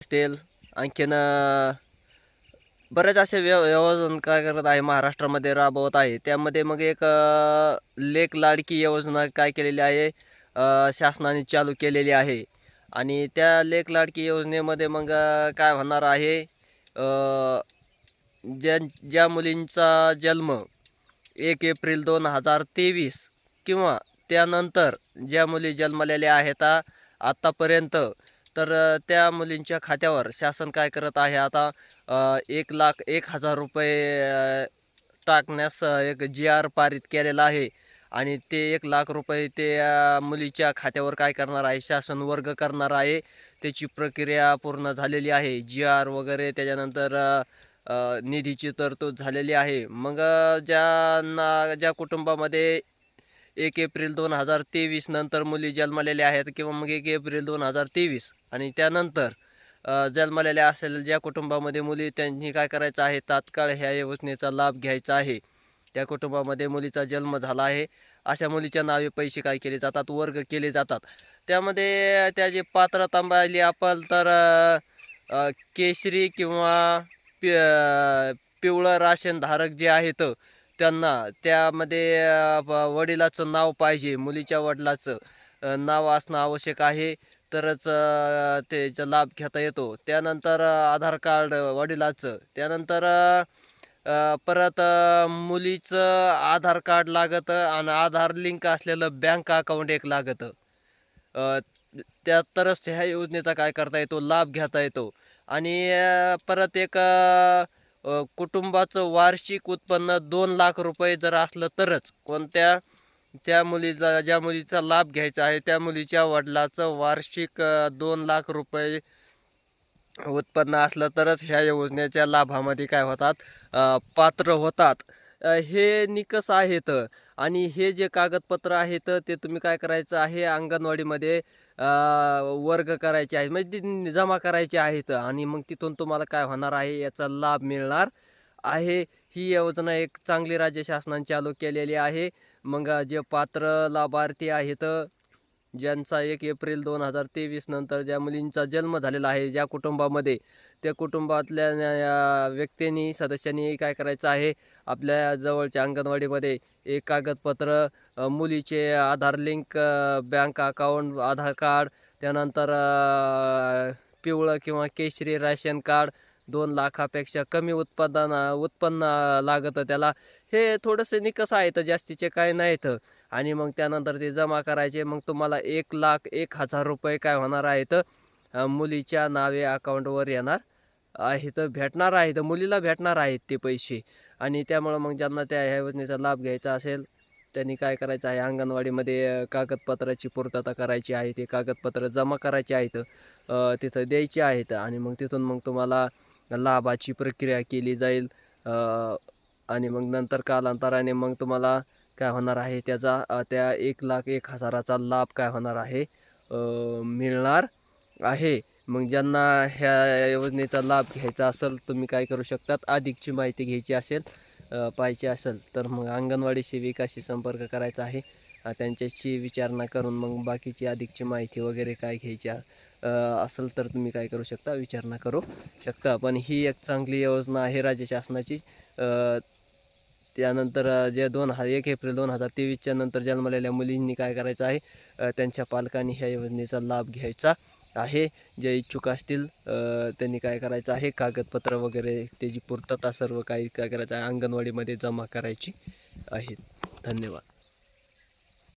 असतील. आणखीन बरेच असे व्यव योजना काय करत आहे महाराष्ट्रामध्ये राबवत आहे. त्यामध्ये मग एक लेक लेख लाडकी योजना काय केलेली आहे शासनाने चालू केलेली आहे. आणि त्या लेख लाडकी योजनेमध्ये मग काय होणार आहे अं, ज्या ज्या मुलींचा जन्म एक एप्रिल दोन हजार तेवीस किंवा त्यानंतर ज्या मुली जन्मलेल्या आहेत आत्तापर्यंत तर त्या मुलींच्या खात्यावर शासन काय करत आहे? आता एक लाख एक हजार रुपये टाकण्यास एक जी आर पारित केलेला आहे. आणि ते एक लाख रुपये ते मुलीच्या खात्यावर काय करणार आहे? शासन वर्ग करणार आहे. त्याची प्रक्रिया पूर्ण झालेली आहे. जी आर वगैरे त्याच्यानंतर निधीची तरतूद झालेली आहे. मग ज्यांना ज्या कुटुंबामध्ये एक एप्रिल दोन हजार तेवीस नंतर मुली जन्मलेल्या आहेत किंवा मग एक एप्रिल दोन हजार तेवीस. आणि त्यानंतर जन्मलेल्या असलेल्या ज्या कुटुंबामध्ये मुली त्यांनी काय करायचं आहे? तात्काळ ह्या योजनेचा लाभ घ्यायचा आहे. त्या कुटुंबामध्ये मुलीचा जन्म झाला आहे. अशा मुलीच्या नावे पैसे काय केले जातात? वर्ग केले जातात. त्यामध्ये त्या जे पात्रता पाहिली आपण तर केशरी किंवा पि पिवळं राशनधारक जे आहेत त्यांना त्यामध्ये वडिलाचं नाव पाहिजे मुलीच्या वडिलाचं नाव असणं आवश्यक आहे. तरच त्याचा लाभ घेता येतो. त्यानंतर आधार कार्ड वडिलाचं. त्यानंतर परत मुलीचं आधार कार्ड लागतं आणि आधार लिंक असलेलं बँक अकाउंट एक लागतं. त्या तरच ह्या योजनेचा काय करता येतो? लाभ घेता येतो. आणि परत एक कुटुंबाचं वार्षिक उत्पन्न दोन लाख रुपये जर असलं तरच कोणत्या त्या मुलीचा ज्या मुलीचा लाभ घ्यायचा आहे त्या मुलीच्या वडिलाचं वार्षिक दोन लाख रुपये उत्पन्न असलं तरच ह्या योजनेच्या लाभामध्ये काय होतात? पात्र होतात. हे निकष आहेत. आणि हे जे कागदपत्र आहेत ते तुम्ही काय करायचं आहे? अंगणवाडीमध्ये वर्ग करायचे आहेत म्हणजे ते जमा करायचे आहेत आणि मग तिथून तुम्हाला काय होणार आहे याचा लाभ मिळणार आहे. ही योजना एक चांगली राज्य शासनाने चालू केलेली आहे. मग जे पात्र लाभार्थी आहेत ज्यांचा एक एप्रिल दोन हजार तेवीस नंतर ज्या मुलींचा जन्म झालेला आहे ज्या कुटुंबामध्ये त्या कुटुंबातल्या या व्यक्तींनी सदस्यांनी काय करायचं आहे? आपल्या जवळच्या अंगणवाडीमध्ये एक कागदपत्र मुलीचे Aadhaar link bank account Aadhaar card त्यानंतर पिवळं किंवा केशरी राशन कार्ड दोन लाखापेक्षा कमी उत्पादन उत्पन्न लागतं त्याला. हे थोडंसं निकस आहेत जास्तीचे काय नाहीत. आणि मग त्यानंतर ते जमा करायचे. मग तुम्हाला एक लाख एक हजार रुपये काय होणार आहेत? मुलीच्या नावे अकाउंटवर येणार. आहेत भेटणार आहेत मुलीला भेटणार आहेत ते पैसे. आणि त्यामुळं मग ज्यांना त्या ह्या योजनेचा लाभ घ्यायचा असेल त्यांनी काय करायचं आहे? अंगणवाडीमध्ये कागदपत्राची पूर्तता करायची आहे ते कागदपत्र जमा करायचे आहेत तिथं द्यायची आहेत आणि मग तिथून मग तुम्हाला लाभाची प्रक्रिया केली जाईल आणि मग नंतर कालांतराने मग तुम्हाला काय होणार आहे? त्याचा त्या एक लाख एक हजाराचा लाभ काय होणार आहे? मिळणार. आहे. मग ज्यांना ह्या योजनेचा लाभ घ्यायचा असेल तुम्ही काय करू शकतात? अधिकची माहिती घ्यायची असेल पाहिजे असेल तर मग अंगणवाडी सेविकाशी संपर्क करायचा आहे. त्यांच्याशी विचारणा करून मग बाकीची अधिकची माहिती वगैरे काय घ्यायची असेल तर तुम्ही काय करू शकता? विचारणा करू शकता. पण ही एक चांगली योजना आहे राज्य शासनाची. त्यानंतर जे दोन हा एक एप्रिल दोन हजार तेवीसच्या नंतर जन्मलेल्या मुलींनी काय करायचं आहे? त्यांच्या पालकांनी ह्या योजनेचा लाभ घ्यायचा. आहे. जे इच्छुक असतील त्यांनी काय करायचं आहे? कागदपत्र वगैरे त्याची पूर्तता सर्व काही काय करायचं आहे? अंगणवाडीमध्ये जमा करायची आहे धन्यवाद.